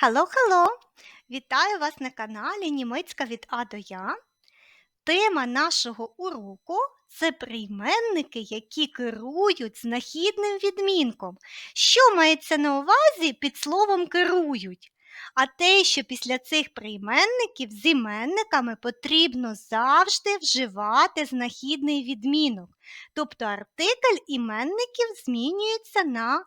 Хало-хало! Вітаю вас на каналі Німецька від А до Я. Тема нашого уроку це прийменники, які керують знахідним відмінком. Що мається на увазі під словом керують? А те, що після цих прийменників з іменниками потрібно завжди вживати знахідний відмінок. Тобто артикль іменників змінюється на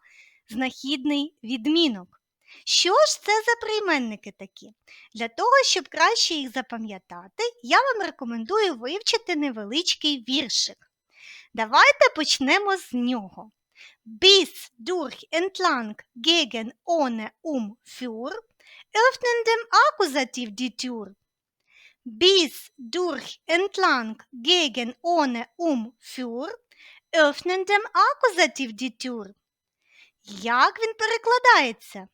знахідний відмінок. Що ж це за прийменники такі? Для того, щоб краще їх запам'ятати, я вам рекомендую вивчити невеличкий віршик. Давайте почнемо з нього. Bis durch entlang gegen ohne um für öffnen dem Akkusativ die Tür. Bis durch entlang gegen ohne um für öffnen dem Akkusativ die. Як він перекладається?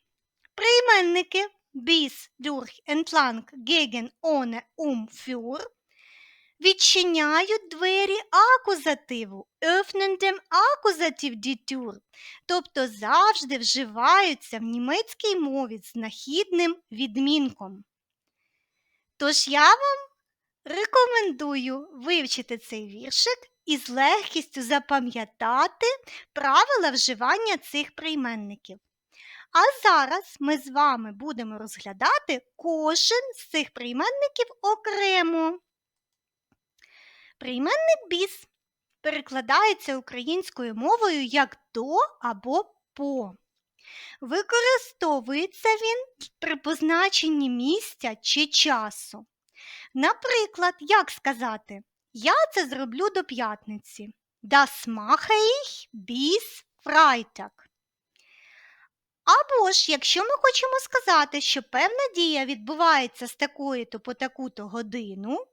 Прийменники bis, durch, entlang, gegen, ohne, um, für відчиняють двері акузативу, öffnen dem Akkusativ die тобто завжди вживаються в німецькій мові з нахідним відмінком. Тож я вам рекомендую вивчити цей віршик і з легкістю запам'ятати правила вживання цих прийменників. А зараз ми з вами будемо розглядати кожен з цих прийменників окремо. Прийменник біс перекладається українською мовою як до або по. Використовується він при позначенні місця чи часу. Наприклад, як сказати, я це зроблю до п'ятниці. Das mache ich bis Freitag. Або ж, якщо ми хочемо сказати, що певна дія відбувається з такої-то по таку-то годину,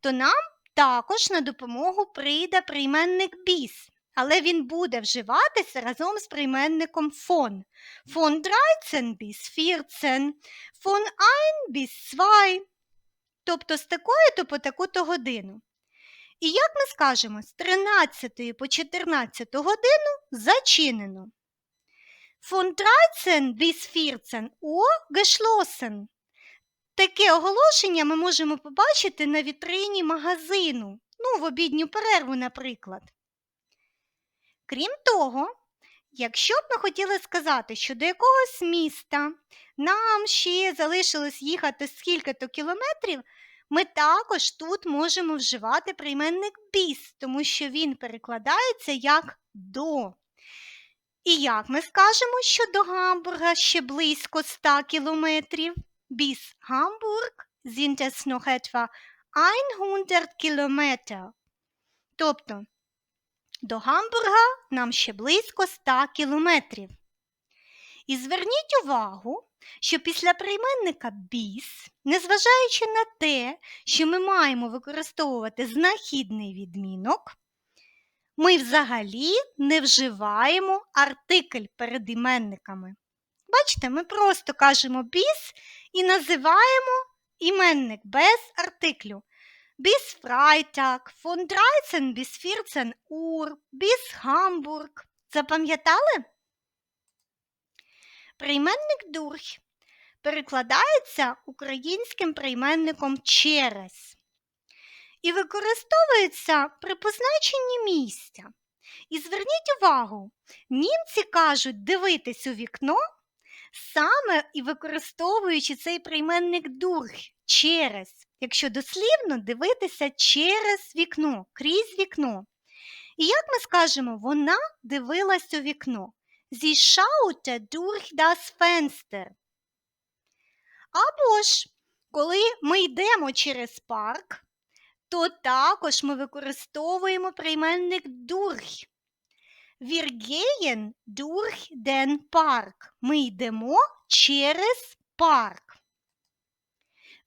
то нам також на допомогу прийде прийменник біс, але він буде вживатися разом з прийменником фон. Фон 13 bis 14, фон 1 bis 2, тобто з такої-то по таку-то годину. І як ми скажемо, з 13 по 14 годину зачинено. Von 13 bis 14 Uhr geschlossen. Таке оголошення ми можемо побачити на вітрині магазину, ну, в обідню перерву, наприклад. Крім того, якщо б ми хотіли сказати, що до якогось міста нам ще залишилось їхати скільки-то кілометрів, ми також тут можемо вживати прийменник біс, тому що він перекладається як до. І як ми скажемо, що до Гамбурга ще близько 100 кілометрів? Bis Hamburg sind es noch etwa 100 Kilometer. Тобто до Гамбурга нам ще близько 100 кілометрів. І зверніть увагу, що після прийменника біс, незважаючи на те, що ми маємо використовувати знахідний відмінок, ми взагалі не вживаємо артикль перед іменниками. Бачите, ми просто кажемо біс і називаємо іменник без артиклю. Bis Freitag, von 13 bis 14 Uhr, bis Hamburg. Запам'ятали? Прийменник durch перекладається українським прийменником через і використовується при позначенні місця. І зверніть увагу, німці кажуть дивитись у вікно, саме і використовуючи цей прийменник дург через, якщо дослівно дивитися через вікно, крізь вікно. І як ми скажемо, вона дивилась у вікно. Sie schaute durch das Fenster. Або ж, коли ми йдемо через парк, то також ми використовуємо прийменник. Wir gehen durch den Park. Ми йдемо через парк.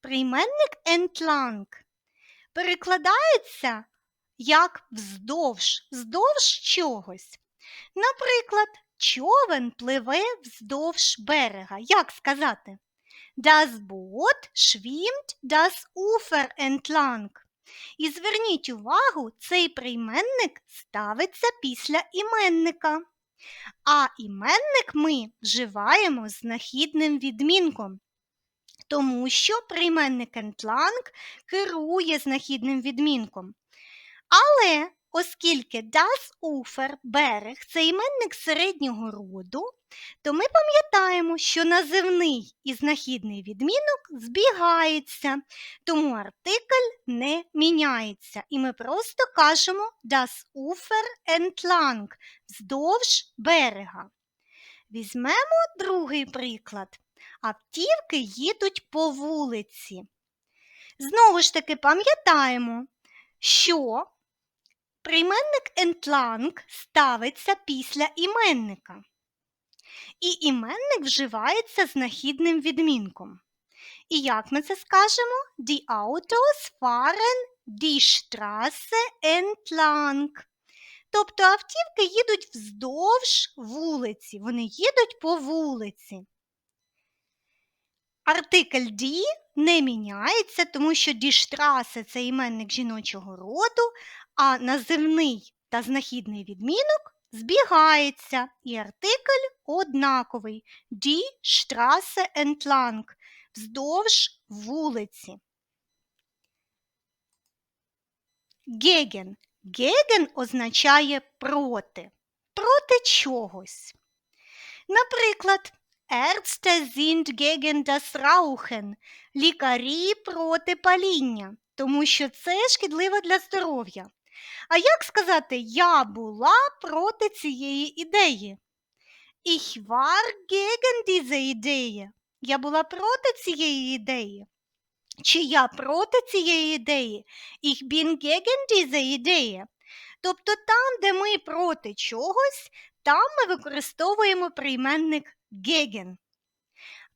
Прийменник entlang перекладається як вздовж, вздовж чогось. Наприклад, човен пливе вздовж берега. Як сказати? Das Boot schwimmt das Ufer entlang. І зверніть увагу, цей прийменник ставиться після іменника. А іменник ми вживаємо з знахідним відмінком, тому що прийменник entlang керує знахідним відмінком. Але оскільки das Ufer – берег це іменник середнього роду, то ми пам'ятаємо, що називний і знахідний відмінок збігаються, тому артикль не міняється. І ми просто кажемо das Ufer entlang вздовж берега. Візьмемо другий приклад. Автівки їдуть по вулиці. Знову ж таки пам'ятаємо, що прийменник entlang ставиться після іменника. І іменник вживається знахідним відмінком. І як ми це скажемо? Die Autos fahren die Straße entlang. Тобто автівки їдуть вздовж вулиці, вони їдуть по вулиці. Артикль «die» не міняється, тому що «die Straße» – це іменник жіночого роду, а називний та знахідний відмінок збігається, і артикль однаковий «die Straße entlang» вздовж вулиці. Геген. Геген означає проти. Проти чогось. Наприклад, Ärzte sind gegen das Rauchen. Лікарі проти паління, тому що це шкідливо для здоров'я. А як сказати, я була проти цієї ідеї? Ich war gegen diese Idee. Я була проти цієї ідеї. Чи я проти цієї ідеї? Ich bin gegen diese Idee. Тобто там, де ми проти чогось, там ми використовуємо прийменник gegen.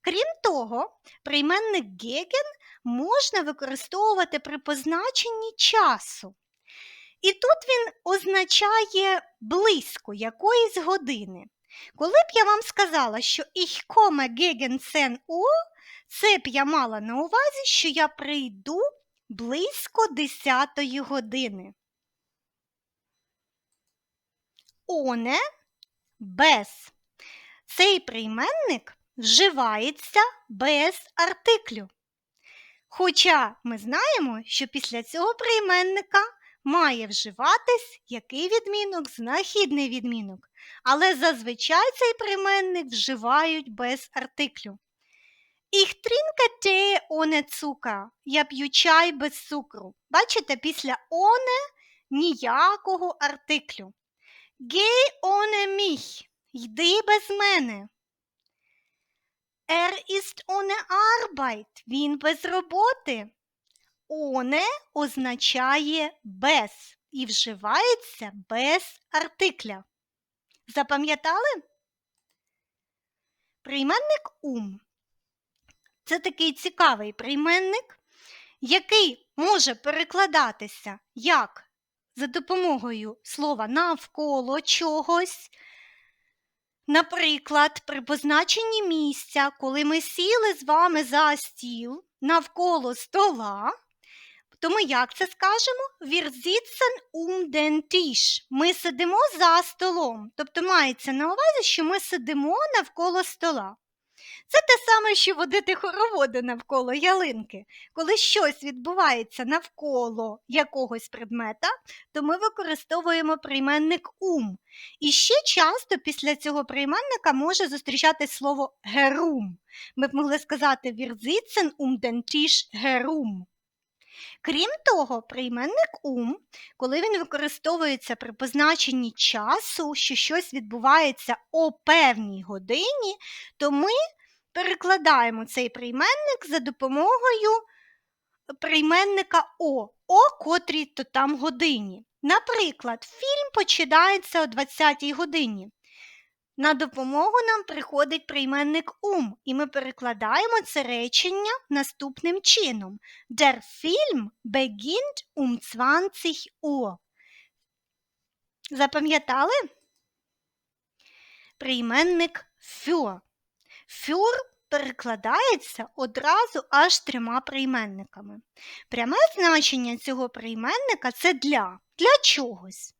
Крім того, прийменник gegen можна використовувати при позначенні часу. І тут він означає близько якоїсь години. Коли б я вам сказала, що ich komme gegen 10 Uhr, це б я мала на увазі, що я прийду близько 10 години. Оне без. Цей прийменник вживається без артиклю. Хоча ми знаємо, що після цього прийменника має вживатись який відмінок, знахідний відмінок, але зазвичай цей прийменник вживають без артиклю. Ich trinke Tee ohne Zucker. Я п'ю чай без цукру. Бачите, після оне ніякого артиклю. Geh ohne mich. Йди без мене. Er ist ohne Arbeit. Він без роботи. Оне означає без і вживається без артикля. Запам'ятали? Прийменник ум. Це такий цікавий прийменник, який може перекладатися як за допомогою слова навколо чогось. Наприклад, при позначенні місця, коли ми сіли з вами за стіл навколо стола, то ми як це скажемо? Wir sitzen um den Tisch. Ми сидимо за столом. Тобто мається на увазі, що ми сидимо навколо стола. Це те саме, що водити хороводи навколо ялинки. Коли щось відбувається навколо якогось предмета, то ми використовуємо прийменник ум. І ще часто після цього прийменника може зустрічати слово герум. Ми б могли сказати «Wir sitzen um den Tisch herum». Крім того, прийменник ум, коли він використовується при позначенні часу, що щось відбувається о певній годині, то ми перекладаємо цей прийменник за допомогою прийменника О, о котрій то там годині. Наприклад, фільм починається о 20-й годині. На допомогу нам приходить прийменник ум, і ми перекладаємо це речення наступним чином. Der Film beginnt um 20 Uhr. Запам'ятали? Прийменник für. Für перекладається одразу аж трьома прийменниками. Пряме значення цього прийменника це для, для чогось.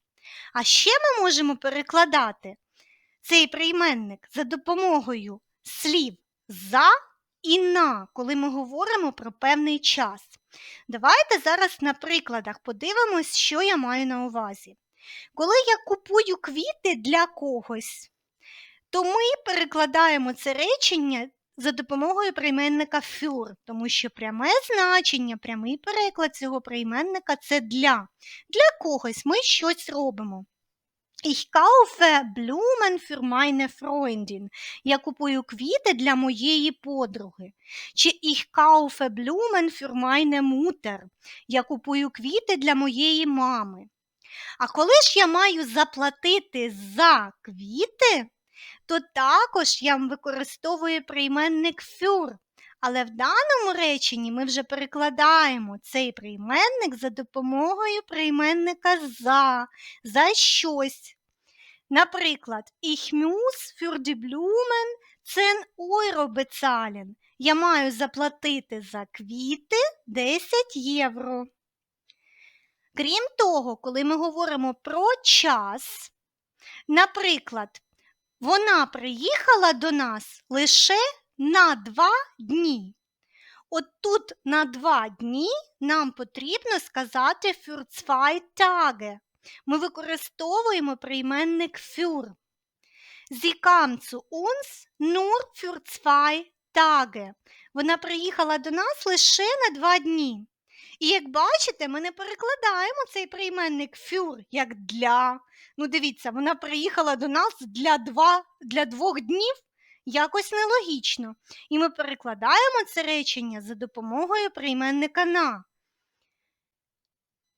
А ще ми можемо перекладати цей прийменник за допомогою слів за і на, коли ми говоримо про певний час. Давайте зараз на прикладах подивимось, що я маю на увазі. Коли я купую квіти для когось, то ми перекладаємо це речення за допомогою прийменника für, тому що пряме значення, прямий переклад цього прийменника це для. Для когось ми щось робимо. Ich kaufe Blumen für meine Freundin. Я купую квіти для моєї подруги. Чи ich kaufe Blumen für meine Mutter. Я купую квіти для моєї мами. А коли ж я маю заплатити за квіти, то також я використовую прийменник für. Але в даному реченні ми вже перекладаємо цей прийменник за допомогою прийменника за, за щось. Наприклад, ich muss für die Blumen 10 Euro. Я маю заплатити за квіти 10 євро. Крім того, коли ми говоримо про час, наприклад, вона приїхала до нас лише на два дні. От тут на два дні нам потрібно сказати für. Ми використовуємо прийменник für. Sie kam zu uns nur. Вона приїхала до нас лише на два дні. І як бачите, ми не перекладаємо цей прийменник für як для. Ну, дивіться, вона приїхала до нас для, два, для двох днів. Якось нелогічно. І ми перекладаємо це речення за допомогою прийменника на.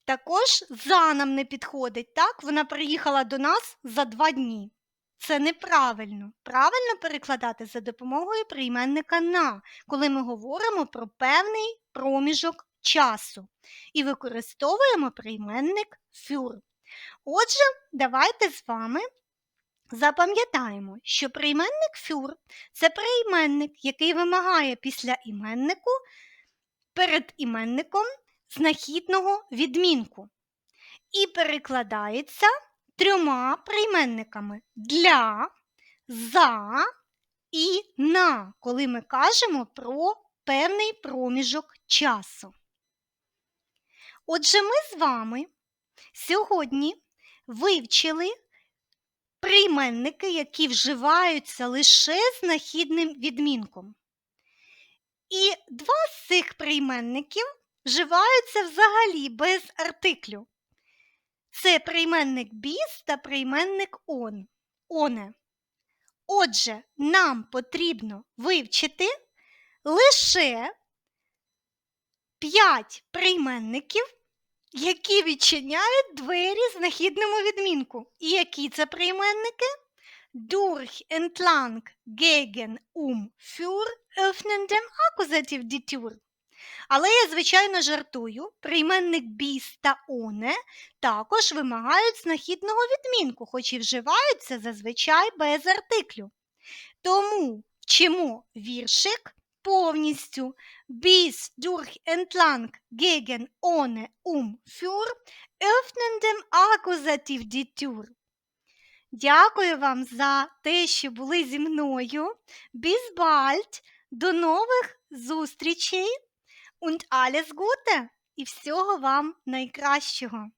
Також за нам не підходить, так? Вона приїхала до нас за два дні. Це неправильно. Правильно перекладати за допомогою прийменника на, коли ми говоримо про певний проміжок часу. І використовуємо прийменник für. Отже, давайте з вами запам'ятаємо, що прийменник für – це прийменник, який вимагає після іменнику перед іменником знахідного відмінку і перекладається трьома прийменниками для, за і на, коли ми кажемо про певний проміжок часу. Отже, ми з вами сьогодні вивчили прийменники, які вживаються лише знахідним відмінком. І два з цих прийменників вживаються взагалі без артиклю. Це прийменник біс та прийменник он. оне. Отже, нам потрібно вивчити лише 5 прийменників, які відчиняють двері з нахідному відмінку. І які це прийменники? Durch, entlang, gegen, um, für, öffnen dem Akkusativ die Tür. Але я, звичайно, жартую, прийменник біс та оне також вимагають знахідного відмінку, хоч і вживаються зазвичай без артиклю. Тому вчимо віршик повністю bis durch entlang gegen ohne um für öffnen dem Akkusativ die Tür. Дякую вам за те, що були зі мною. Bis bald! До нових зустрічей! Und alles Gute! І всього вам найкращого!